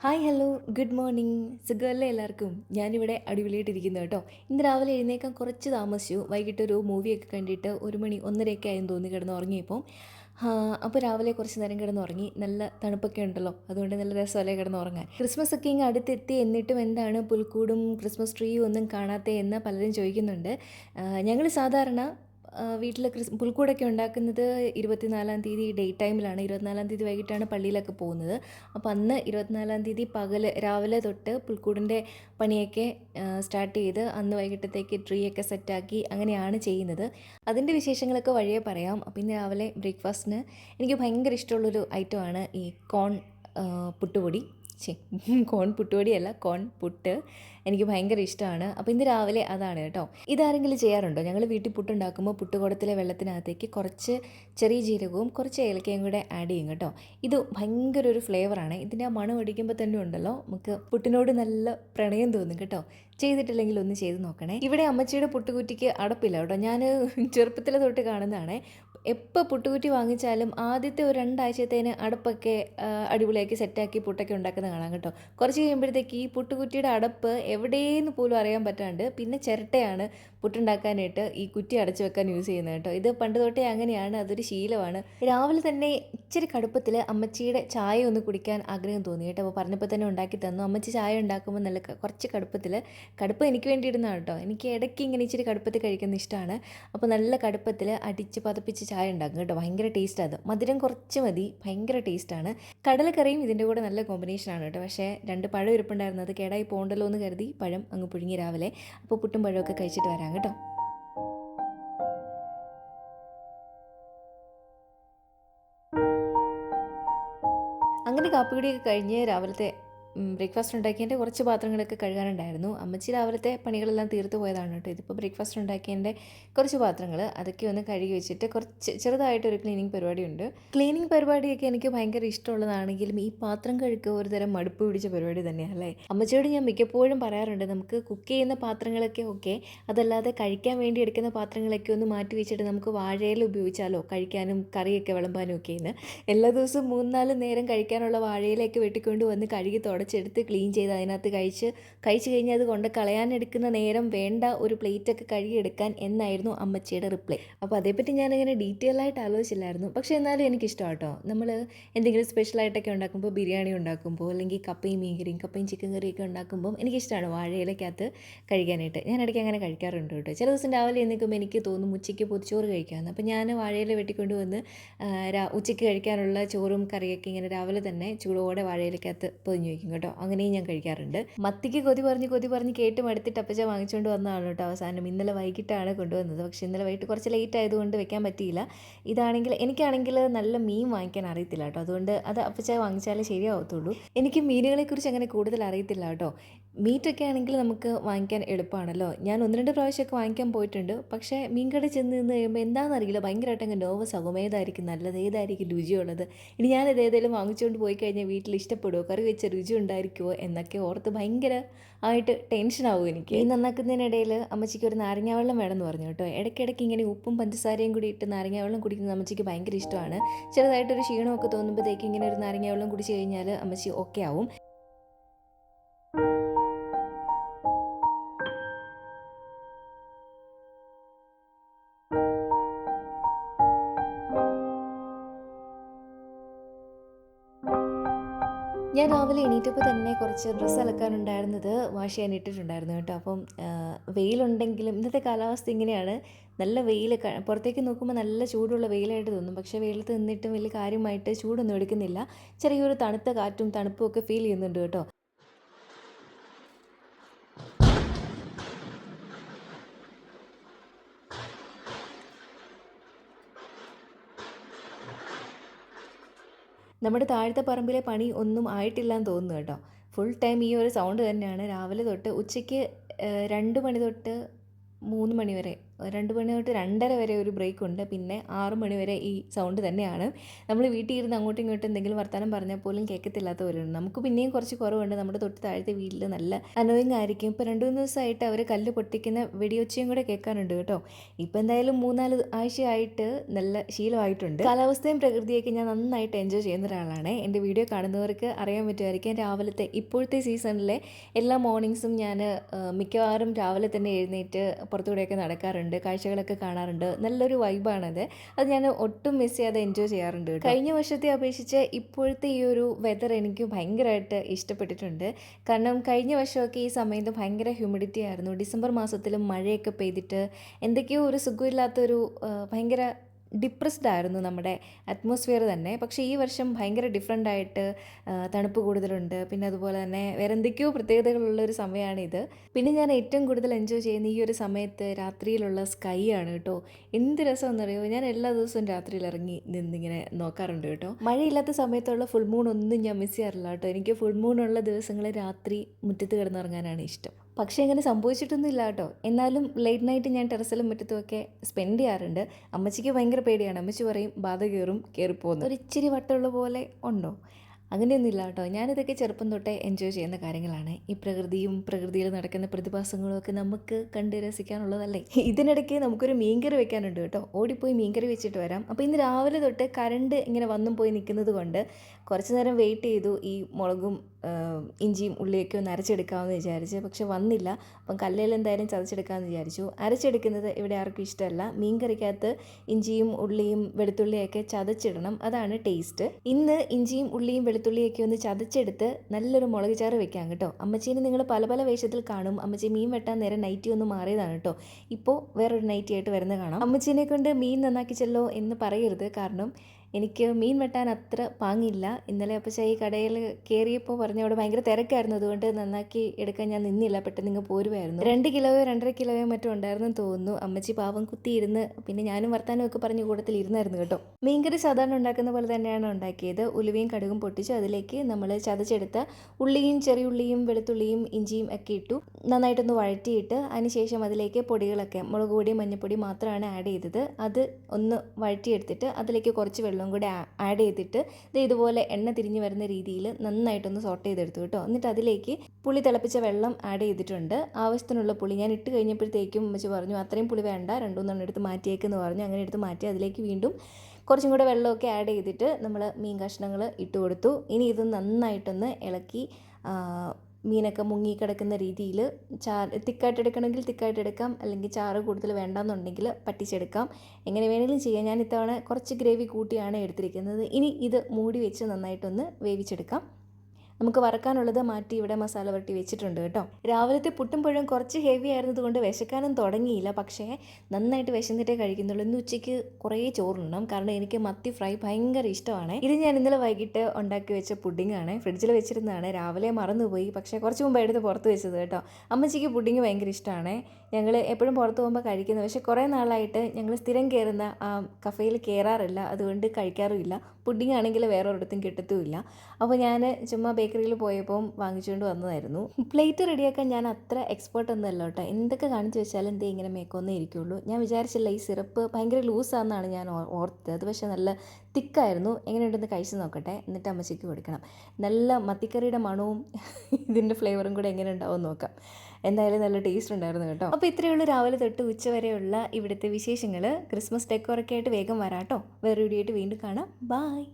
Hi hello good morning സുഖമല്ലേ എല്ലാവർക്കും? ഞാനിവിടെ അടിപൊളിയായിട്ടിരിക്കുന്നു കേട്ടോ. ഇന്ന് രാവിലെ എഴുന്നേക്കാൻ കുറച്ച് താമസിച്ചു. വൈകിട്ട് ഒരു മൂവിയൊക്കെ കണ്ടിട്ട് ഒരു മണി ഒന്നരയൊക്കെ ആയെന്ന് തോന്നി കിടന്ന് ഉറങ്ങിയപ്പോൾ അപ്പോൾ രാവിലെ കുറച്ച് നേരം കിടന്ന് ഉറങ്ങി. നല്ല തണുപ്പൊക്കെ ഉണ്ടല്ലോ. അതുകൊണ്ട് നല്ല രസമല്ലേ കിടന്ന് ഉറങ്ങാൻ. ക്രിസ്മസ് ഒക്കെ ഇങ്ങ് അടുത്തെത്തി എന്നിട്ടും എന്താണ് പുൽക്കൂടും ക്രിസ്മസ് ട്രീയും ഒന്നും കാണാത്തേ എന്ന് പലരും ചോദിക്കുന്നുണ്ട്. ഞങ്ങൾ സാധാരണ വീട്ടിൽ ക്രിസ് പുൽക്കൂടൊക്കെ ഉണ്ടാക്കുന്നത് ഇരുപത്തിനാലാം തീയതി ഡേ ടൈമിലാണ് ഇരുപത്തിനാലാം തീയതി വൈകിട്ടാണ് പള്ളിയിലൊക്കെ പോകുന്നത്. അപ്പോൾ അന്ന് ഇരുപത്തിനാലാം തീയതി പകൽ രാവിലെ തൊട്ട് പുൽക്കൂടിന്റെ പണിയൊക്കെ സ്റ്റാർട്ട് ചെയ്ത് അന്ന് വൈകിട്ടത്തേക്ക് ട്രീ ഒക്കെ സെറ്റാക്കി അങ്ങനെയാണ് ചെയ്യുന്നത്. അതിന്റെ വിശേഷങ്ങളൊക്കെ വഴിയെ പറയാം. അപ്പോൾ ഇന്ന് രാവിലെ ബ്രേക്ക്ഫാസ്റ്റിന് എനിക്ക് ഭയങ്കര ഇഷ്ടമുള്ളൊരു ഐറ്റമാണ് ഈ കോൺ പുട്ടുപൊടി. ചേ കോൺ പുട്ടുപൊടിയല്ല കോൺ പുട്ട് എനിക്ക് ഭയങ്കര ഇഷ്ടമാണ് അപ്പോൾ ഇന്ന് രാവിലെ അതാണ് കേട്ടോ. ഇതാരെങ്കിലും ചെയ്യാറുണ്ടോ? ഞങ്ങൾ വീട്ടിൽ പുട്ടുണ്ടാക്കുമ്പോൾ പുട്ടുകുടത്തിലെ വെള്ളത്തിനകത്തേക്ക് കുറച്ച് ചെറിയ ജീരകവും കുറച്ച് ഏലക്കയും കൂടെ ആഡ് ചെയ്യും കേട്ടോ. ഇത് ഭയങ്കര ഒരു ഫ്ലേവറാണ് ഇതിന്റെ ആ മണം അടിക്കുമ്പോൾ തന്നെ ഉണ്ടല്ലോ നമുക്ക് പുട്ടിനോട് നല്ല പ്രണയം തോന്നും കേട്ടോ. ചെയ്തിട്ടില്ലെങ്കിൽ ഒന്ന് ചെയ്ത് നോക്കണേ. ഇവിടെ അമ്മച്ചിയുടെ പുട്ടുകുറ്റിക്ക് അടപ്പില്ല കേട്ടോ. ഞാൻ ചെറുപ്പത്തിലെ തൊട്ട് കാണുന്നതാണ്. എപ്പോൾ പുട്ടുകുറ്റി വാങ്ങിച്ചാലും ആദ്യത്തെ ഒരു രണ്ടാഴ്ചത്തേന് അടപ്പൊക്കെ അടിപൊളിയാക്കി സെറ്റാക്കി പുട്ടൊക്കെ ഉണ്ടാക്കുന്നത് കാണാം കേട്ടോ. കുറച്ച് കഴിയുമ്പോഴത്തേക്ക് ഈ പുട്ടുകുറ്റിയുടെ അടപ്പ് എവിടെയെന്ന് പോലും അറിയാൻ പറ്റാണ്ട് പിന്നെ ചിരട്ടയാണ്. പുട്ടുണ്ടാക്കാനായിട്ട് ഈ കുറ്റി അടച്ചു വെക്കാൻ യൂസ് ചെയ്യുന്നത് കേട്ടോ. ഇത് പണ്ട് തൊട്ടേ അങ്ങനെയാണ് അതൊരു ശീലമാണ്. രാവിലെ തന്നെ ഇച്ചിരി കടുപ്പത്തിൽ അമ്മച്ചിയുടെ ചായ ഒന്ന് കുടിക്കാൻ ആഗ്രഹം തോന്നി കേട്ടോ. അപ്പോൾ പറഞ്ഞപ്പോൾ തന്നെ ഉണ്ടാക്കി തന്നു. അമ്മച്ചി ചായ ഉണ്ടാക്കുമ്പോൾ നല്ല കുറച്ച് കടുപ്പത്തിൽ കടുപ്പം എനിക്ക് വേണ്ടി ഇടുന്നതാണ് കേട്ടോ. എനിക്ക് ഇടയ്ക്ക് ഇങ്ങനെ ഇച്ചിരി കടുപ്പത്തിൽ കഴിക്കുന്ന ഇഷ്ടമാണ് അപ്പോൾ നല്ല കടുപ്പത്തിൽ അടിച്ച് പതപ്പിച്ച് ചായ ഉണ്ടാക്കും കേട്ടോ. ഭയങ്കര ടേസ്റ്റ് അത്. മധുരം കുറച്ച് മതി. ഭയങ്കര ടേസ്റ്റാണ് കടലക്കറിയും ഇതിന്റെ കൂടെ നല്ല കോമ്പിനേഷനാണ് കേട്ടോ. പക്ഷേ രണ്ട് പഴം ഇരിപ്പുണ്ടായിരുന്നു. കേടായി പോകണ്ടല്ലോ എന്ന് കരുതി പഴം അങ്ങ് പുഴുങ്ങി രാവിലെ. അപ്പോൾ പുട്ടും പഴമൊക്കെ കഴിച്ചിട്ട് വരാം. കേട്ടോ. അങ്ങനെ കാപ്പുകടിയൊക്കെ കഴിഞ്ഞ് രാവിലത്തെ ബ്രേക്ക്ഫാസ്റ്റ് ഉണ്ടാക്കിയതിന്റെ കുറച്ച് പാത്രങ്ങളൊക്കെ കഴുകാനുണ്ടായിരുന്നു. അമ്മച്ചി രാവിലത്തെ പണികളെല്ലാം തീർത്ത് പോയതാണ് കേട്ടോ. ഇതിപ്പോൾ ബ്രേക്ക്ഫാസ്റ്റ് ഉണ്ടാക്കിയതിന്റെ കുറച്ച് പാത്രങ്ങൾ അതൊക്കെ ഒന്ന് കഴുകി വെച്ചിട്ട് കുറച്ച് ചെറുതായിട്ടൊരു ക്ലീനിങ് പരിപാടിയുണ്ട്. ക്ലീനിങ് പരിപാടിയൊക്കെ എനിക്ക് ഭയങ്കര ഇഷ്ടമുള്ളതാണെങ്കിലും ഈ പാത്രം കഴുകുക ഒരു തരം മടുപ്പ് പിടിച്ച പരിപാടി തന്നെയാണ് അല്ലേ? അമ്മച്ചിയോട് ഞാൻ മിക്കപ്പോഴും പറയാറുണ്ട് നമുക്ക് കുക്ക് ചെയ്യുന്ന പാത്രങ്ങളൊക്കെ ഓക്കെ അതല്ലാതെ കഴിക്കാൻ വേണ്ടി എടുക്കുന്ന പാത്രങ്ങളൊക്കെ ഒന്ന് മാറ്റി വെച്ചിട്ട് നമുക്ക് വാഴയില ഉപയോഗിച്ചാലോ കഴിക്കാനും കറിയൊക്കെ വിളമ്പാനും ഒക്കെ ഇന്ന് എല്ലാ ദിവസവും മൂന്നാൽ നേരം കഴിക്കാനുള്ള വാഴയിലൊക്കെ വെട്ടിക്കൊണ്ട് വന്ന് കഴുകി തുടച്ചെടുത്ത് ക്ലീൻ ചെയ്ത് അതിനകത്ത് കഴിച്ച് കഴിച്ച് കഴിഞ്ഞാൽ അത് കൊണ്ട് കളയാനെടുക്കുന്ന നേരം വേണ്ട ഒരു പ്ലേറ്റൊക്കെ കഴുകിയെടുക്കാൻ എന്നായിരുന്നു അമ്മച്ചിയുടെ റിപ്ലൈ അപ്പോൾ അതേപ്പറ്റി ഞാനിങ്ങനെ ഡീറ്റെയിൽ ആയിട്ട് ആലോചിച്ചില്ലായിരുന്നു. പക്ഷേ എന്നാലും എനിക്കിഷ്ടം കേട്ടോ നമ്മൾ എന്തെങ്കിലും സ്പെഷ്യലായിട്ടൊക്കെ ഉണ്ടാക്കുമ്പോൾ ബിരിയാണി ഉണ്ടാക്കുമ്പോൾ അല്ലെങ്കിൽ കപ്പയും മീൻ കറിയും കപ്പയും ചിക്കൻ കറിയൊക്കെ ഉണ്ടാക്കുമ്പോൾ എനിക്കിഷ്ടമാണ് വാഴയിലക്കകത്ത് കഴിക്കാനായിട്ട് ഞാൻ ഇടയ്ക്ക് അങ്ങനെ കഴിക്കാറുണ്ട് കേട്ടോ. ചില ദിവസം രാവിലെ എന്തെങ്കിലും എനിക്ക് തോന്നും ഉച്ചയ്ക്ക് പൊതിച്ചോറ് കഴിക്കാമെന്ന്. അപ്പോൾ ഞാൻ വാഴയില വെട്ടിക്കൊണ്ട് വന്ന് ഉച്ചയ്ക്ക് കഴിക്കാനുള്ള ചോറും കറിയൊക്കെ ഇങ്ങനെ രാവിലെ തന്നെ ചൂടോടെ വാഴയിലക്കകത്ത് പൊതിഞ്ഞു വയ്ക്കും കേട്ടോ. അങ്ങനെയും ഞാൻ കഴിക്കാറുണ്ട്. മത്തിക്ക് കൊതി പറഞ്ഞ് കൊതി പറഞ്ഞ് കേട്ട് മടുത്തിട്ട് അപ്പച്ച വാങ്ങിച്ചുകൊണ്ട് വന്നതാണ് കേട്ടോ അവസാനം. ഇന്നലെ വൈകിട്ടാണ് കൊണ്ടുവന്നത്. പക്ഷേ ഇന്നലെ വൈകിട്ട് കുറച്ച് ലേറ്റ് ആയതുകൊണ്ട് വെക്കാൻ പറ്റിയില്ല. ഇതാണെങ്കിൽ എനിക്കാണെങ്കിൽ നല്ല മീൻ വാങ്ങിക്കാൻ അറിയത്തില്ല കേട്ടോ. അതുകൊണ്ട് അത് അപ്പച്ച വാങ്ങിച്ചാലേ ശരിയാവത്തുള്ളൂ. എനിക്ക് മീനുകളെക്കുറിച്ച് അങ്ങനെ കൂടുതൽ അറിയത്തില്ല കേട്ടോ. മീറ്റൊക്കെ ആണെങ്കിൽ നമുക്ക് വാങ്ങിക്കാൻ എളുപ്പമാണല്ലോ. ഞാൻ ഒന്ന് രണ്ട് പ്രാവശ്യമൊക്കെ വാങ്ങിക്കാൻ പോയിട്ടുണ്ട്. പക്ഷേ മീൻകട ചെന്ന് നിന്ന് കഴിയുമ്പോൾ എന്താണെന്നറിയില്ല ഭയങ്കരമായിട്ട് അങ്ങ് നോവസ് ആകും ഏതായിരിക്കും നല്ലത്. ഏതായിരിക്കും രുചിയുള്ളത്? ഇനി ഞാനത് ഏതെങ്കിലും വാങ്ങിച്ചുകൊണ്ട് പോയി കഴിഞ്ഞാൽ വീട്ടിൽ ഇഷ്ടപ്പെടുമോ കറി വെച്ച രുചി ഉണ്ടായിരിക്കുമോ എന്നൊക്കെ ഓർത്ത് ഭയങ്കര ആയിട്ട് ടെൻഷനാവും എനിക്ക്. ഈ നന്നാക്കുന്നതിനിടയിൽ അമ്മച്ചിക്ക് ഒരു നാരങ്ങാവെള്ളം വേണമെന്ന് പറഞ്ഞു കേട്ടോ. ഇടയ്ക്കിടയ്ക്ക് ഇങ്ങനെ ഉപ്പും പഞ്ചസാരയും കൂടി ഇട്ട് നാരങ്ങാവെള്ളം കുടിക്കുന്നത് അമ്മച്ചിക്ക് ഭയങ്കര ഇഷ്ടമാണ്. ചെറുതായിട്ടൊരു ക്ഷീണമൊക്കെ തോന്നുമ്പോഴത്തേക്ക് ഇങ്ങനെ ഒരു നാരങ്ങാവെള്ളം കുടിച്ച് കഴിഞ്ഞാൽ അമ്മച്ചി ഓക്കെ ആവും. ഞാൻ രാവിലെ എണീറ്റപ്പോൾ തന്നെ കുറച്ച് ഡ്രസ്സ് അലക്കാനുണ്ടായിരുന്നത് വാഷ് ചെയ്യാൻ ഇട്ടിട്ടുണ്ടായിരുന്നു കേട്ടോ. അപ്പം വെയിലുണ്ടെങ്കിലും ഇന്നത്തെ കാലാവസ്ഥ ഇങ്ങനെയാണ്. നല്ല വെയിൽ പുറത്തേക്ക് നോക്കുമ്പോൾ നല്ല ചൂടുള്ള വെയിലായിട്ട് തോന്നും. പക്ഷേ വെയിലത്ത് നിന്നിട്ടും വലിയ കാര്യമായിട്ട് ചൂടൊന്നും എടുക്കുന്നില്ല. ചെറിയൊരു തണുത്ത കാറ്റും തണുപ്പും ഒക്കെ ഫീൽ ചെയ്യുന്നുണ്ട് കേട്ടോ. നമ്മുടെ താഴത്തെ പറമ്പിലെ പണി ഒന്നും ആയിട്ടില്ല എന്ന് തോന്നുന്നു കേട്ടോ. ഫുൾ ടൈം ഈ ഒരു സൗണ്ട് തന്നെയാണ്. രാവിലെ തൊട്ട് ഉച്ചയ്ക്ക് രണ്ട് മണി തൊട്ട് മൂന്ന് മണി വരെ രണ്ട് മണി തൊട്ട് രണ്ടര വരെ ഒരു ബ്രേക്ക് ഉണ്ട് പിന്നെ ആറ് മണി വരെ ഈ സൗണ്ട് തന്നെയാണ്. നമ്മൾ വീട്ടിൽ ഇരുന്ന് അങ്ങോട്ടും ഇങ്ങോട്ടും എന്തെങ്കിലും വർത്തമാനം പറഞ്ഞാൽ പോലും കേൾക്കത്തില്ലാത്തവരുണ്ട്. നമുക്ക് പിന്നെയും കുറച്ച് കുറവുണ്ട്. നമ്മുടെ തൊട്ട് താഴത്തെ വീട്ടിൽ നല്ല അനോയിങ് ആയിരിക്കും. ഇപ്പോൾ രണ്ട് മൂന്ന് ദിവസമായിട്ട് അവർ കല്ല് പൊട്ടിക്കുന്ന വെടിയൊച്ചയും കൂടെ കേൾക്കാനുണ്ട് കേട്ടോ. ഇപ്പോൾ എന്തായാലും മൂന്നാൽ ആഴ്ചയായിട്ട് നല്ല ശീലമായിട്ടുണ്ട്. കാലാവസ്ഥയും പ്രകൃതിയൊക്കെ ഞാൻ നന്നായിട്ട് എൻജോയ് ചെയ്യുന്ന ഒരാളാണ്. എന്റെ വീഡിയോ കാണുന്നവർക്ക് അറിയാൻ പറ്റുമായിരിക്കും. രാവിലത്തെ ഇപ്പോഴത്തെ സീസണിലെ എല്ലാ മോർണിംഗ്സും ഞാൻ മിക്കവാറും രാവിലെ തന്നെ എഴുന്നേറ്റ് പുറത്തുകൂടെയൊക്കെ നടക്കാറുണ്ട്. കാഴ്ചകളൊക്കെ കാണാറുണ്ട്. നല്ലൊരു വൈബാണത്. അത് ഞാൻ ഒട്ടും മിസ് ചെയ്യാതെ എൻജോയ് ചെയ്യാറുണ്ട്. കഴിഞ്ഞ വർഷത്തെ അപേക്ഷിച്ച് ഇപ്പോഴത്തെ ഈ ഒരു വെതർ എനിക്ക് ഭയങ്കരമായിട്ട് ഇഷ്ടപ്പെട്ടിട്ടുണ്ട്. കാരണം കഴിഞ്ഞ വർഷമൊക്കെ ഈ സമയത്ത് ഭയങ്കര ഹ്യൂമിഡിറ്റി ആയിരുന്നു. ഡിസംബർ മാസത്തിലും മഴയൊക്കെ പെയ്തിട്ട് എന്തൊക്കെയോ ഒരു സുഖമില്ലാത്തൊരു ഭയങ്കര ഡിപ്രസ്ഡ് ആയിരുന്നു നമ്മുടെ അറ്റ്മോസ്ഫിയർ തന്നെ. പക്ഷേ ഈ വർഷം ഭയങ്കര ഡിഫറെന്റ് ആയിട്ട് തണുപ്പ് കൂടുതലുണ്ട്. പിന്നെ അതുപോലെ തന്നെ വേറെ എന്തൊക്കെയോ പ്രത്യേകതകളുള്ള ഒരു സമയമാണിത്. പിന്നെ ഞാൻ ഏറ്റവും കൂടുതൽ എൻജോയ് ചെയ്യുന്ന ഈ ഒരു സമയത്ത് രാത്രിയിലുള്ള സ്കൈ ആണ് കേട്ടോ. എന്ത് രസമെന്നറിയോ ഞാൻ എല്ലാ ദിവസവും രാത്രിയിൽ ഇറങ്ങി നിന്നിങ്ങനെ നോക്കാറുണ്ട് കേട്ടോ. മഴയില്ലാത്ത സമയത്തുള്ള ഫുൾ മൂൺ ഒന്നും ഞാൻ മിസ് ചെയ്യാറില്ല കേട്ടോ. എനിക്ക് ഫുൾ മൂൺ ഉള്ള ദിവസങ്ങളിൽ രാത്രി മുറ്റത്ത് കിടന്നിറങ്ങാനാണ് ഇഷ്ടം. പക്ഷേ അങ്ങനെ സംഭവിച്ചിട്ടൊന്നും ഇല്ല കേട്ടോ. എന്നാലും ലേറ്റ് നൈറ്റ് ഞാൻ ടെറസിലും മുറ്റത്തുമൊക്കെ സ്പെൻഡ് ചെയ്യാറുണ്ട്. അമ്മച്ചിക്ക് ഭയങ്കര പേടിയാണ്. അമ്മച്ചി പറയും ബാധ കയറും കയറിപ്പോകുന്നു ഒരു ഇച്ചിരി വട്ടമുള്ള പോലെ ഉണ്ടോ? അങ്ങനെയൊന്നുമില്ല കേട്ടോ. ഞാനിതൊക്കെ ചെറുപ്പം തൊട്ടേ എൻജോയ് ചെയ്യുന്ന കാര്യങ്ങളാണ്. ഈ പ്രകൃതിയും പ്രകൃതിയിൽ നടക്കുന്ന പ്രതിഭാസങ്ങളും ഒക്കെ നമുക്ക് കണ്ട് രസിക്കാനുള്ളതല്ലേ? ഇതിനിടയ്ക്ക് നമുക്കൊരു മീൻകറി വെക്കാനുണ്ട് കേട്ടോ. ഓടിപ്പോയി മീൻകറി വെച്ചിട്ട് വരാം. അപ്പോൾ ഇന്ന് രാവിലെ തൊട്ട് കറണ്ട് ഇങ്ങനെ വന്നും പോയി നിൽക്കുന്നത് കൊണ്ട് കുറച്ച് നേരം വെയിറ്റ് ചെയ്തു. ഈ മുളകും ഇഞ്ചിയും ഉള്ളിയൊക്കെ ഒന്ന് അരച്ചെടുക്കാമെന്ന് വിചാരിച്ച്. പക്ഷെ വന്നില്ല. അപ്പം കല്ലിൽ എന്തായാലും ചതച്ചെടുക്കാമെന്ന് വിചാരിച്ചു. അരച്ചെടുക്കുന്നത് ഇവിടെ ആർക്കും ഇഷ്ടമല്ല. മീൻ കറിക്കകത്ത് ഇഞ്ചിയും ഉള്ളിയും വെളുത്തുള്ളിയൊക്കെ ചതച്ചിടണം. അതാണ് ടേസ്റ്റ്. ഇന്ന് ഇഞ്ചിയും ഉള്ളിയും വെളുത്തുള്ളിയൊക്കെ ഒന്ന് ചതച്ചെടുത്ത് നല്ലൊരു മുളക് ചാറ് വെക്കാം കേട്ടോ. അമ്മച്ചീനെ നിങ്ങൾ പല പല വേഷത്തിൽ കാണും. അമ്മച്ചി മീൻ വെട്ടാൻ നേരെ നൈറ്റി ഒന്ന് മാറിയതാണ് കേട്ടോ. ഇപ്പോൾ വേറൊരു നൈറ്റി ആയിട്ട് വരുന്ന കാണാം. അമ്മച്ചീനെ കൊണ്ട് മീൻ നന്നാക്കി നന്നാക്കിച്ചല്ലോ എന്ന് പറയരുത്. കാരണം എനിക്ക് മീൻ വെട്ടാൻ അത്ര പാങ്ങില്ല. ഇന്നലെ അപ്പച്ചാ ഈ കടയിൽ കയറിയപ്പോൾ പറഞ്ഞു അവിടെ ഭയങ്കര തിരക്കായിരുന്നു. അതുകൊണ്ട് നന്നാക്കി എടുക്കാൻ ഞാൻ നിന്നില്ല. പെട്ടെന്ന് ഇങ്ങ് പോരുമായിരുന്നു രണ്ട് കിലോയോ രണ്ടര കിലോയോ മറ്റോ ഉണ്ടായിരുന്നു തോന്നുന്നു. അമ്മച്ചി പാവം കുത്തിയിരുന്ന് പിന്നെ ഞാനും വർത്താനും ഒക്കെ പറഞ്ഞ് കൂട്ടത്തിൽ ഇരുന്നായിരുന്നു കേട്ടോ. മീൻകറി സാധാരണ ഉണ്ടാക്കുന്ന പോലെ തന്നെയാണ് ഉണ്ടാക്കിയത്. ഉലുവയും കടുകും പൊട്ടിച്ചു അതിലേക്ക് നമ്മൾ ചതച്ചെടുത്ത ഉള്ളിയും ചെറിയുള്ളിയും വെളുത്തുള്ളിയും ഇഞ്ചിയും ഒക്കെ ഇട്ടു. നന്നായിട്ടൊന്ന് വഴറ്റിയിട്ട് അതിനുശേഷം അതിലേക്ക് പൊടികളൊക്കെ മുളക് പൊടി മഞ്ഞൾപ്പൊടി മാത്രമാണ് ആഡ് ചെയ്തത്. അത് ഒന്ന് വഴറ്റിയെടുത്തിട്ട് അതിലേക്ക് കുറച്ച് വെള്ളം കൂടി ആഡ് ചെയ്തിട്ട് ഇത് ഇതുപോലെ എണ്ണ തിരിഞ്ഞ് വരുന്ന രീതിയിൽ നന്നായിട്ടൊന്ന് സോർട്ട് ചെയ്തെടുത്തു കേട്ടോ. എന്നിട്ട് അതിലേക്ക് പുളി തിളപ്പിച്ച വെള്ളം ആഡ് ചെയ്തിട്ടുണ്ട്. ആവശ്യത്തിനുള്ള പുളി ഞാൻ ഇട്ട് കഴിഞ്ഞപ്പോഴത്തേക്കും അമ്മച്ച് പറഞ്ഞു അത്രയും പുളി വേണ്ട രണ്ടുമൂന്നെണ്ണം എടുത്ത് മാറ്റിയേക്കെന്ന് പറഞ്ഞു. അങ്ങനെ എടുത്ത് മാറ്റി അതിലേക്ക് വീണ്ടും കുറച്ചും കൂടെ വെള്ളമൊക്കെ ആഡ് ചെയ്തിട്ട് നമ്മൾ മീൻ കഷ്ണങ്ങൾ ഇട്ട് കൊടുത്തു. ഇനി ഇത് നന്നായിട്ടൊന്ന് ഇളക്കി മീനൊക്കെ മുങ്ങി കിടക്കുന്ന രീതിയിൽ ചാർ തിക്കായിട്ട് എടുക്കണമെങ്കിൽ തിക്കായിട്ട് എടുക്കാം അല്ലെങ്കിൽ ചാറ് കൂടുതൽ വേണ്ടാന്നുണ്ടെങ്കിൽ പറ്റിച്ചെടുക്കാം. എങ്ങനെ വേണമെങ്കിലും ചെയ്യാം. ഞാൻ ഇത്തവണ കുറച്ച് ഗ്രേവി കൂട്ടിയാണ് എടുത്തിരിക്കുന്നത്. ഇനി ഇത് മൂടി വെച്ച് നന്നായിട്ടൊന്ന് വേവിച്ചെടുക്കാം. നമുക്ക് വറക്കാനുള്ളത് മാറ്റി ഇവിടെ മസാല വരട്ടി വെച്ചിട്ടുണ്ട് കേട്ടോ. രാവിലത്തെ പുട്ടും കുറച്ച് ഹെവി ആയിരുന്നതുകൊണ്ട് വിശക്കാനും തുടങ്ങിയില്ല. പക്ഷേ നന്നായിട്ട് വിശന്നിട്ടേ കഴിക്കുന്നുള്ളൂ. ഇന്ന് ഉച്ചയ്ക്ക് കുറേ ചോറുണ്ടാവും കാരണം എനിക്ക് മത്തി ഫ്രൈ ഭയങ്കര ഇഷ്ടമാണ്. ഇത് ഞാൻ ഇന്നലെ വൈകിട്ട് ഉണ്ടാക്കി വെച്ച പുഡിംഗ് ആണ്. ഫ്രിഡ്ജിൽ വെച്ചിരുന്നതാണ്. രാവിലെ മറന്നുപോയി. പക്ഷേ കുറച്ച് മുമ്പ് എടുത്ത് പുറത്ത് വെച്ചത് കേട്ടോ. അമ്മച്ചിക്ക് പുഡിംഗ് ഭയങ്കര ഇഷ്ടമാണ്. ഞങ്ങൾ എപ്പോഴും പുറത്ത് പോകുമ്പോൾ കഴിക്കുന്നത് പക്ഷേ കുറേ നാളായിട്ട് ഞങ്ങൾ സ്ഥിരം കയറുന്ന കഫേയിൽ കയറാറില്ല അതുകൊണ്ട് കഴിക്കാറുമില്ല. പുഡിംഗ് ആണെങ്കിൽ വേറെ ഒരിടത്തും കിട്ടത്തുമില്ല. അപ്പോൾ ഞാൻ ചുമ്മാ ബേക്കറിയിൽ പോയപ്പോൾ വാങ്ങിച്ചുകൊണ്ട് വന്നതായിരുന്നു. പ്ലേറ്റ് റെഡിയാക്കാൻ ഞാൻ അത്ര എക്സ്പേർട്ട് ഒന്നും അല്ല കേട്ടോ. എന്തൊക്കെ കാണിച്ചു വെച്ചാലും എന്തേ ഇങ്ങനെ മേക്കൊന്നേ ഇരിക്കുള്ളൂ. ഞാൻ വിചാരിച്ചില്ല ഈ സിറപ്പ് ഭയങ്കര ലൂസാണെന്നാണ് ഞാൻ ഓർത്തത്. അത് പക്ഷേ നല്ല തിക്കായിരുന്നു. എങ്ങനെയുണ്ടെന്ന് കഴിച്ച് നോക്കട്ടെ. എന്നിട്ട് അമ്മച്ചിക്ക് കൊടുക്കണം. നല്ല മത്തിക്കറിയുടെ മണവും ഇതിന്റെ ഫ്ലേവറും കൂടെ എങ്ങനെ ഉണ്ടാവും നോക്കാം. എന്തായാലും നല്ല ടേസ്റ്റ് ഉണ്ടായിരുന്നു കേട്ടോ. അപ്പോൾ ഇത്രയേ ഉള്ളൂ രാവിലെ തൊട്ട് ഉച്ച വരെയുള്ള ഇവിടുത്തെ വിശേഷങ്ങൾ ക്രിസ്മസ് ഡെക്കോറൊക്കെ ആയിട്ട് വേഗം വരാട്ടോ. വേറെ വീഡിയോ ആയിട്ട് വീണ്ടും കാണാം. ബായ്